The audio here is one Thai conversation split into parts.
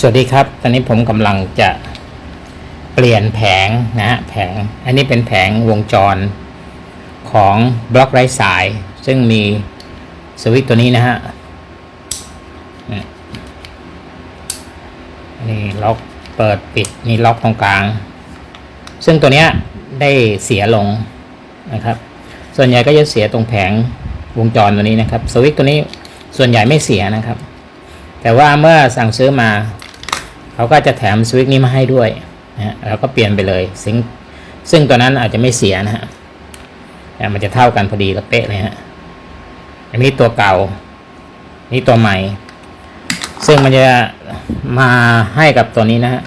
สวัสดีครับ ตอนนี้ผมกำลังจะเปลี่ยนแผงนะฮะแผง อันนี้เป็นแผงวงจรของบล็อกไร้สาย ซึ่งมีสวิตตัวนี้นะฮะนี่ล็อกเปิดปิดนี่ล็อกตรงกลาง ซึ่งตัวเนี้ยได้เสียลงนะครับ ส่วนใหญ่ก็จะเสียตรงแผงวงจรตัวนี้นะครับ สวิตตัวนี้ส่วนใหญ่ไม่เสียนะครับแต่ว่าเมื่อสั่งซื้อมา เขาก็จะแถมสวิตช์นี้มาให้ด้วยนะฮะแล้วก็เปลี่ยนไปเลย ซึ่งซึ่งตัวนั้นอาจจะไม่เสียนะฮะแต่มันจะเท่ากันพอดีแล้วเป๊ะเลยฮะอันนี้ตัวเก่า นี่ตัวใหม่ ซึ่งมันจะมาให้กับตัวนี้นะฮะ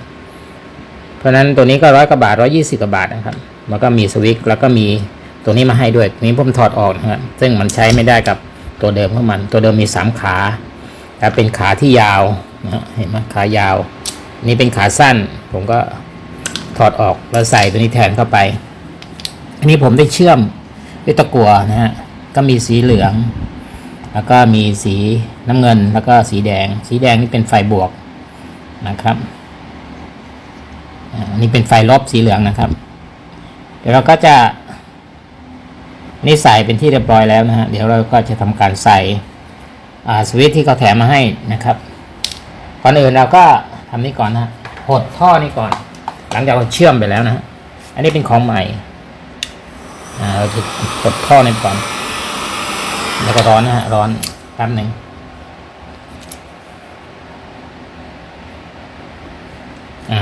เพราะฉะนั้นตัวนี้ก็ร้อยกว่าบาทร้อยี่สิบกว่าบาทนะครับแล้วก็มีสวิตช์แล้วก็มีตัวนี้มาให้ด้วยตัวนี้ผมถอดออกนะครับซึ่งมันใช้ไม่ได้กับตัวเดิมของมัน ตัวเดิมมีสามขาแต่เป็นขาที่ยาวนะเห็นไหมขายาว นี่เป็นขาสั้น ผมก็ถอดออกแล้วใส่ตัวนี้แทนเข้าไป อันนี้ผมได้เชื่อมด้วยตะกั่วนะฮะ ก็มีสีเหลือง แล้วก็มีสีน้ำเงิน แล้วก็สีแดง สีแดงนี่เป็นไฟบวกนะครับ อันนี้เป็นไฟลบสีเหลืองนะครับ เดี๋ยวเราก็จะนี่ใส่เป็นที่เรียบร้อยแล้วนะฮะ เดี๋ยวเราก็จะทำการใส่อ่าสวิตช์ที่เขาแถมมาให้นะครับ ก่อนอื่นเราก็ ทำนี่ก่อนนะฮะหดท่อนี่ก่อน หลังจากเราเชื่อมไปแล้วนะฮะอันนี้เป็นของใหม่เราจะหดท่อนี่ก่อน แล้วก็ร้อนนะฮะร้อนแป๊บหนึ่ง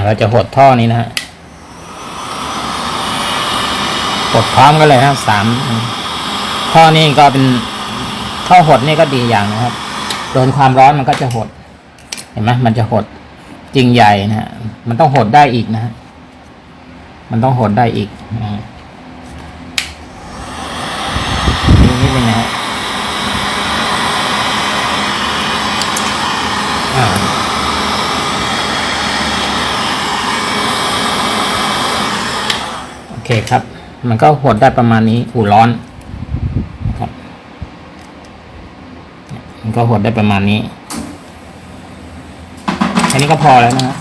เราจะหดท่อนี้นะฮะหดพร้อมกันเลยนะสามท่อนี้ก็เป็นท่อหดนี่ก็ดีอย่างนะครับ โดนความร้อนมันก็จะหด เห็นไหมมันจะหด จริงใหญ่นะฮะมันต้องหดได้อีกนะฮะมันต้องหดได้อีกอ่นี่นิดนึงนะฮะโอเคครับ มันก็หดได้ประมาณนี้อู่ร้อนครับ มันก็หดได้ประมาณนี้ แค่นี้ก็พอแล้วนะฮะ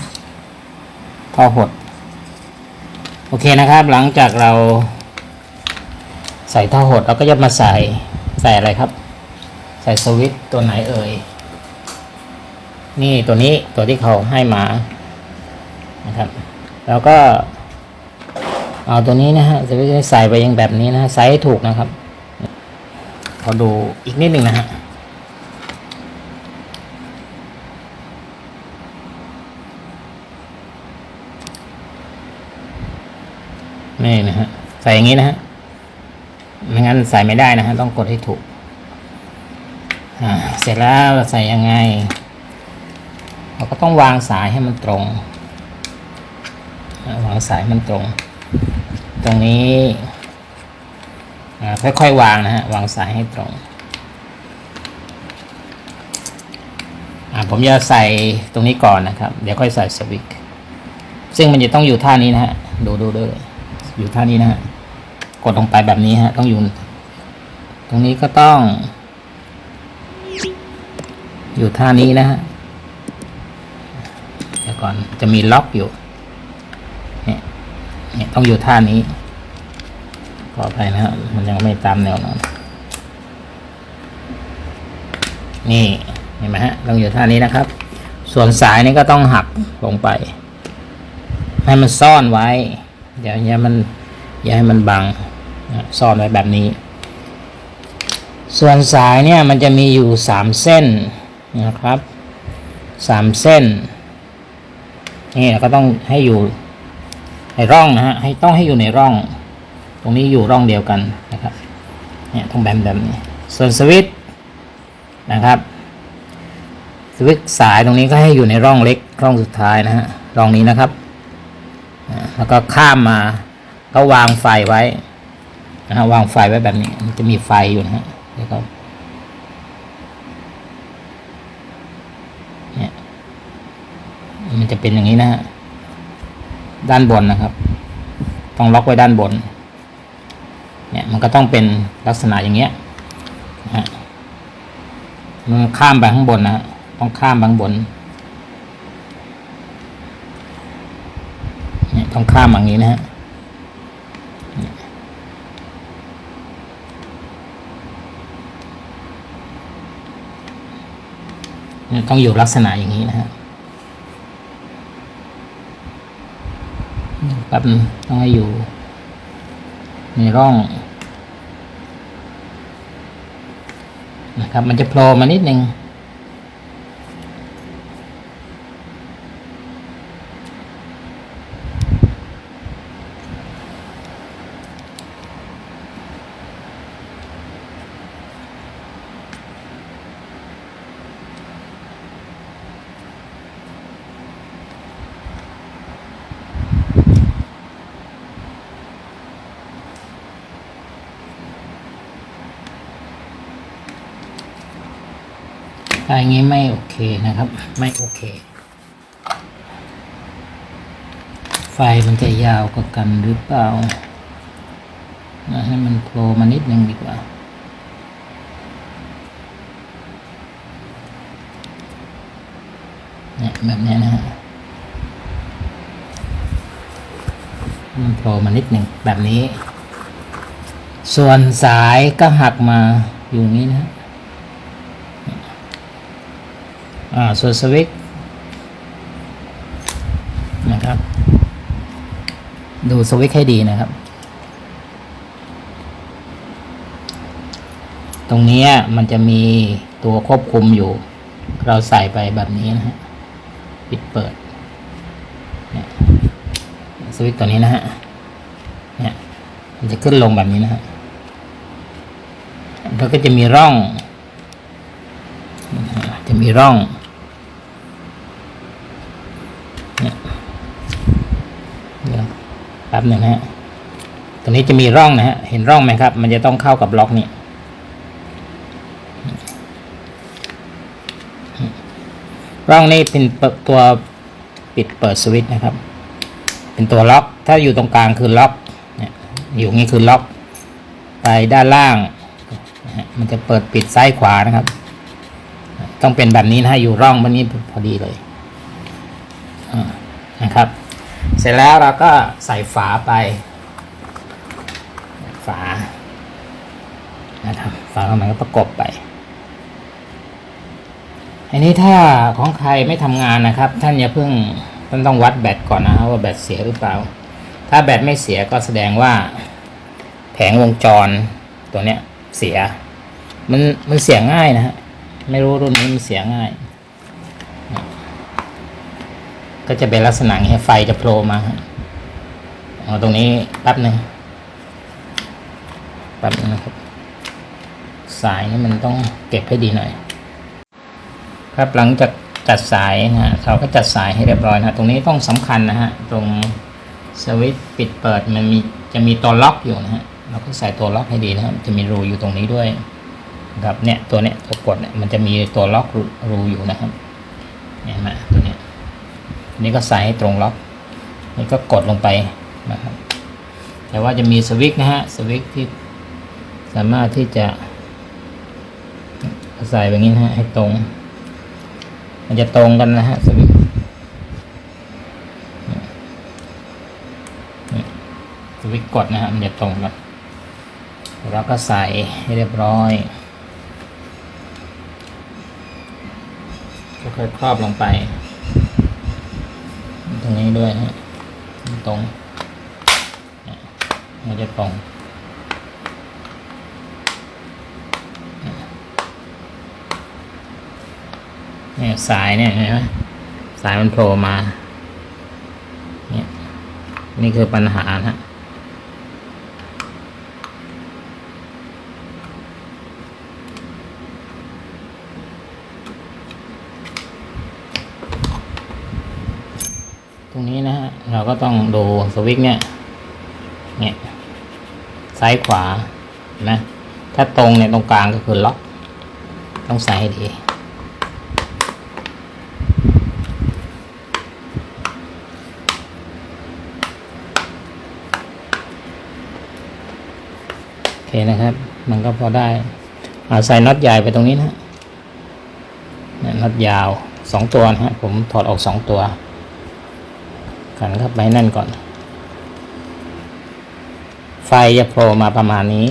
พอหด โอเคนะครับ หลังจากเรา ใส่ท่อหดเราก็จะมาใส่ใส่อะไรครับ ใส่สวิตตัวไหนเอ่ย นี่ตัวนี้ตัวที่เขาให้มานะครับ แล้วก็ เอาตัวนี้นะฮะจะไม่ใส่ไปยังแบบนี้นะฮะใส่ให้ถูกนะครับขอดูอีกนิดหนึ่งนะฮะ นี่นะฮะใส่อย่างนี้นะฮะไม่งั้นใส่ไม่ได้นะฮะต้องกดให้ถูกอ่าเสร็จแล้วเราใส่ยังไง เราก็ต้องวางสายให้มันตรงวางสายมันตรง ตรงนี้อ่าค่อยๆวางนะฮะวางสายให้ตรงอ่าผมจะใส่ตรงนี้ก่อนนะครับ เดี๋ยวค่อยใส่สวิตซึ่งมันจะต้องอยู่ท่านี้นะฮะ ดูดูด้วย อยู่ท่านี้นะฮะกดลงไปแบบนี้ฮะ ต้องอยู่ ตรงนี้ก็ต้อง อยู่ท่านี้นะฮะเดี๋ยวก่อนจะมีล็อกอยู่เนี่ยเนี่ยต้องอยู่ท่านี้ขออภัยนะครับมันยังไม่ตามแนวนอน นี่เห็นไหมฮะต้องอยู่ท่านี้นะครับ ส่วนสายนี่ก็ต้องหักลงไป ให้มันซ่อนไว้ อย่าอย่ามันอย่าให้มันบังซ่อนไว้แบบนี้ ส่วนสายเนี่ยมันจะมีอยู่สามเส้นนะครับสามเส้นนี่เราก็ต้องให้อยู่ในร่องนะฮะให้ต้องให้อยู่ในร่อง ตรงนี้อยู่ร่องเดียวกันนะครับเนี่ยต้องแบนแบบนี้ส่วนสวิตช์นะครับสวิตสายตรงนี้ก็ให้อยู่ในร่องเล็กร่องสุดท้ายนะฮะร่องนี้นะครับ แล้วก็ข้ามมา ก็วางไฟไว้นะฮะวางไฟไว้แบบนี้ มันจะมีไฟอยู่นะฮะเดี๋ยวก็เนี่ยมันจะเป็นอย่างนี้นะฮะด้านบนนะครับ ต้องล็อกไว้ด้านบน เนี่ยมันก็ต้องเป็นลักษณะอย่างเงี้ยนะฮะมันข้ามไปข้างบนนะฮะต้องข้ามไปข้างบน ต้องข้ามอย่างนี้นะฮะต้องอยู่ลักษณะอย่างนี้นะฮะแป๊บต้องให้อยู่ ในร่อง นะครับ มันจะโผล่มานิดนึง ถ้าอย่างนี้ไม่โอเคนะครับ ไม่โอเค ไฟมันจะยาวกว่ากันหรือเปล่านะให้มันโผล่มานิดนึงดีกว่าเนี่ยแบบนี้นะฮะมันโผล่มานิดหนึ่งแบบนี้ ส่วนสายก็หักมาอยู่นี้นะฮะ อ่า ส่วนสวิตช์นะครับ ดูสวิตให้ดีนะครับ ตรงนี้มันจะมีตัวควบคุมอยู่ เราใส่ไปแบบนี้นะฮะ ปิดเปิด สวิตช์ตัวนี้นะฮะ เนี่ย มันจะขึ้นลงแบบนี้นะฮะ แล้วก็จะมีร่อง จะมีร่อง เนี่ยเดี๋ยวแป๊บหนึ่งฮะตรงนี้จะมีร่องนะฮะเห็นร่องไหมครับ มันจะต้องเข้ากับล็อกนี้ร่องนี้เป็นตัวปิดเปิดสวิตช์นะครับ เป็นตัวล็อก ถ้าอยู่ตรงกลางคือล็อกเนี่ยอยู่นี้คือล็อก ไปด้านล่าง มันจะเปิดปิดซ้ายขวานะครับ ต้องเป็นแบบนี้นะอยู่ร่องมันนี้พอดีเลยนะครับ เสร็จแล้วเราก็ใส่ฝาไป ฝานะครับฝาข้างในก็ประกบไป อันนี้ถ้าของใครไม่ทำงานนะครับ ท่านอย่าเพิ่งท่านต้องวัดแบตก่อนนะครับว่าแบตเสียหรือเปล่า ถ้าแบตไม่เสียก็แสดงว่า แผงวงจรตัวเนี้ยเสีย มันมันเสียง่ายนะฮะไม่รู้รุ่นนี้มันเสียง่าย ก็จะเป็นลักษณะอย่างนี้ไฟจะโผล่มาเอาตรงนี้แป๊บหนึ่งแป๊บนึงนะครับ สายนี่มันต้องเก็บให้ดีหน่อย ครับหลังจากจัดสายนะฮะเราก็จัดสายให้เรียบร้อยนะตรงนี้ต้องสำคัญนะฮะตรงสวิตช์ปิดเปิดมันมีจะมีตัวล็อกอยู่นะฮะเราก็ใส่ตัวล็อกให้ดีนะครับ จะมีรูอยู่ตรงนี้ด้วยครับเนี่ยตัวเนี้ยตัวกดเนี่ยมันจะมีตัวล็อกรูรอยู่นะครับเนี่ยนไหมตัวนี้ นี่ก็ใส่ให้ตรงล็อก นี่ก็กดลงไปนะครับ แต่ว่าจะมีสวิตช์นะฮะ สวิตช์ที่สามารถที่จะใส่แบบนี้นะฮะให้ตรง มันจะตรงกันนะฮะสวิตช์สวิตช์กดนะฮะมันจะตรงกันแล้วก็ใส่ให้เรียบร้อยก็ค่อยครอบลงไป นี้ด้วยนะฮะตรงมันจะตรงเนี่ยสายเนี่ยเห็นไหมสายมันโผล่มาเนี่ยนี่คือปัญหานะฮะตรงนี้นะฮะ เราก็ต้องดูสวิตช์เนี่ย เนี่ย ซ้ายขวานไหมถ้าตรงเนี่ยตรงกลางก็คือล็อก ต้องใส่ให้ดี โอเคนะครับ มันก็พอได้อาใส่น็อตใหญ่ไปตรงนี้นะเนี่ยน็อตยาวสองตัวนะฮะผมถอดออกสองตัว กันเข้าไปให้นั่นก่อน ไฟจะโผล่มาประมาณนี้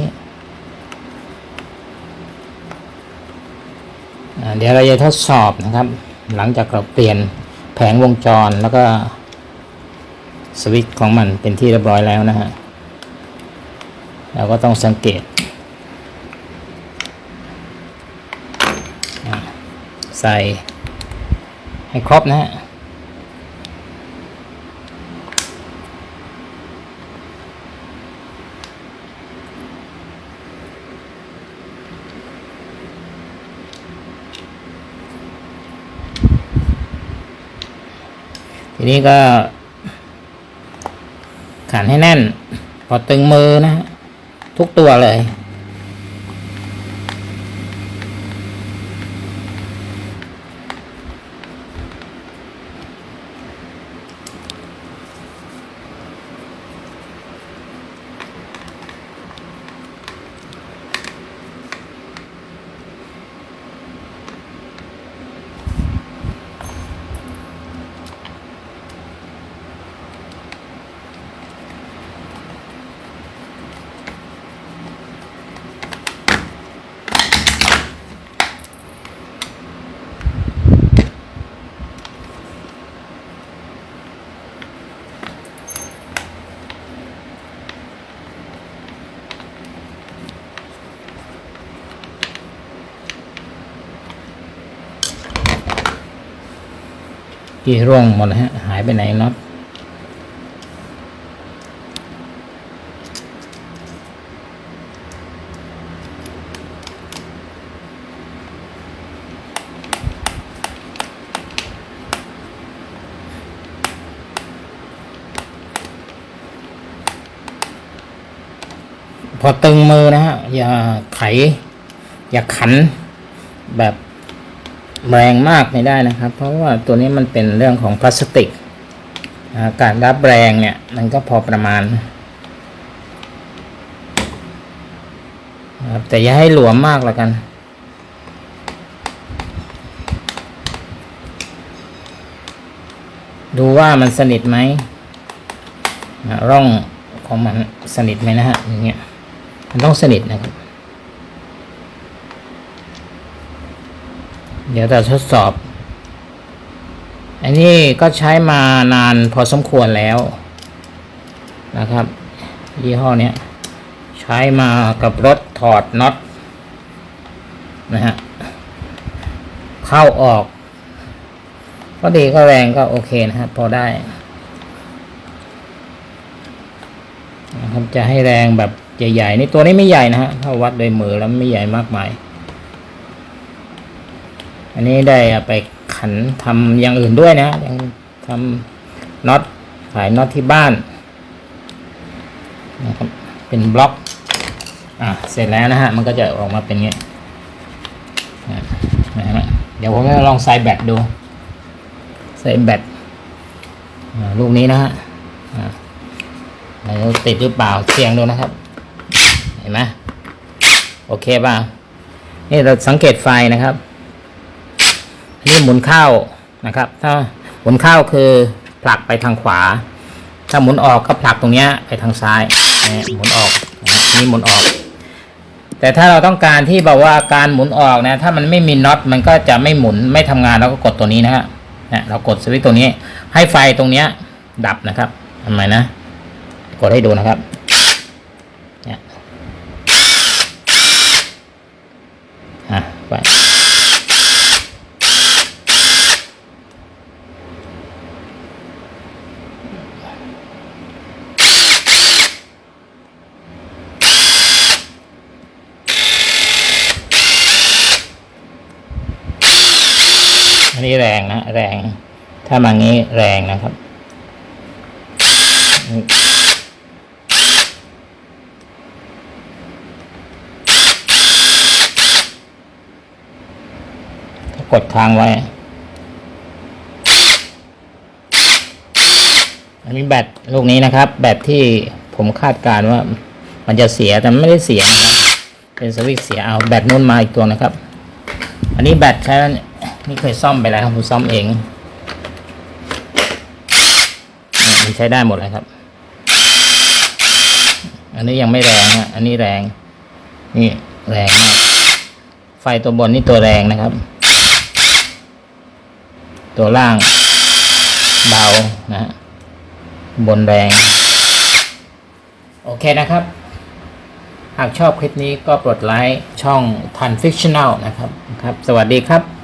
เดี๋ยวเราจะทดสอบนะครับ หลังจากเราเปลี่ยนแผงวงจรแล้วก็สวิตช์ของมันเป็นที่เรียบร้อยแล้วนะฮะเราก็ต้องสังเกต ใส่ให้ครบนะฮะ ที นี้ก็ขันให้แน่น พอตึงมือนะฮะทุกตัวเลย ที่ร่วงหมดแล้วฮะ หายไปไหนน็อตพอตึงมือนะฮะ อย่าไข อย่าขันแบบ แรงมากไม่ได้นะครับ เพราะว่าตัวนี้มันเป็นเรื่องของพลาสติกอาการรับแรงเนี่ย มันก็พอประมาณนะครับแต่อย่าให้หลวมมากล้วกันดูว่ามันสนิทไหมร่องของมันสนิทไหมนะฮะอย่างเงี้ยมันต้องสนิทนะครับ เดี๋ยวจะทดสอบ อันนี้ก็ใช้มานานพอสมควรแล้วนะครับ ยี่ห้อเนี้ยใช้มากับรถถอดน็อตนะฮะเข้าออก ก็ดีก็แรงก็โอเคนะครับพอได้นะครับจะให้แรงแบบใหญ่ๆนี่ตัวนี้ไม่ใหญ่นะฮะถ้าวัดโดยมือแล้วไม่ใหญ่มากมาย อันนี้ได้ไปขันทำอย่างอื่นด้วยนะยังทำน็อตขายน็อตที่บ้านนะครับเป็นบล็อกอะเสร็จแล้วนะฮะมันก็จะออกมาเป็นอย่างงี้นะนะฮะเดี๋ยวผมจะลองใส่แบตดู ใส่แบตลูกนี้นะฮะแล้วติดหรือเปล่าเสียงดูนะครับ เห็นไหมโอเคป่ะนี่เราสังเกตไฟนะครับ นนี้หมุนเข้านะครับ ถ้าหมุนเข้าคือผลักไปทางขวา ถ้าหมุนออกก็ผลักตรงนี้ไปทางซ้ายนะหมุนออกนี่หมุนออก แต่ถ้าเราต้องการที่แบบว่าการหมุนออกนะ ถ้ามันไม่มีน็อตมันก็จะไม่หมุนไม่ทำงานเราก็กดตัวนี้นะฮะนะเรากดสวิตช์ตัวนี้ ให้ไฟตรงเนี้ยดับนะครับทำไมนะ กดให้ดูนะครับเนี่ยอะไป อั นี้แรงนะแรง ถ้ามางี้แรงนะครับ กดค้างไว้ อันนี้แบตลูกนี้นะครับ แบตที่ผมคาดการว่า มันจะเสียแต่ไม่ได้เสียนะครับเป็นสวิตเสียเอาแบตนู้นมาอีกตัวนะครับ อันนี้แบตใช้ นี่เคยซ่อมไปแล้วครับผมซ่อมเองมันใช้ได้หมดเลยครับ อันนี้ยังไม่แรงฮะอันนี้แรง นี่แรงมากไฟตัวบนนี่ตัวแรงนะครับ ตัวล่างเบานะฮะบนแรง โอเคนะครับ หากชอบคลิปนี้ก็กดไลค์ช่อง Tan Fictional นะครับครับ สวัสดีครับ